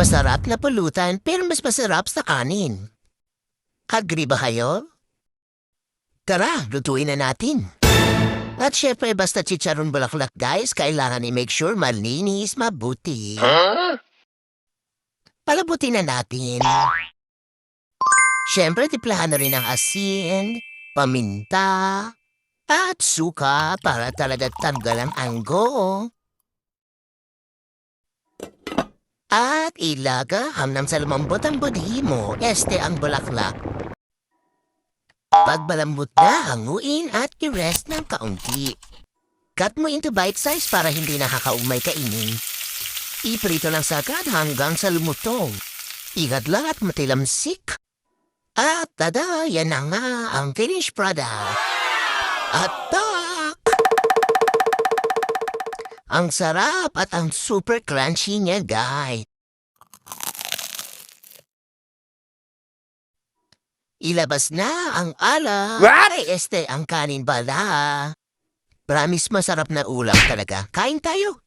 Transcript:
Masarap na pulutan pero mas masarap sa kanin. Agree ba kayo? Tara, lutuin na natin. At syempre, basta chicharon bulaklak guys, kailangan i-make sure malinis, mabuti. Palabutin na natin. Syempre, tiplahan na rin ang asin, paminta, at suka para talaga tanggal ang anggo. At ilaga hamnam sa lumambot ang budi mo, este ang bulaklak. Pag malambot na, hanguin at i-rest ng kaunti. Cut mo into bite size para hindi nakakaumay kainin. Iprito lang sagad hanggang sa lumutong. Igadla at matilamsik. At tada, yan na nga ang finished product. At tak! Ang sarap at ang super crunchy niya, guys. Ilabas na ang ala. What? Ay, este, ang kanin bala. Promise masarap na ulam talaga. Kain tayo.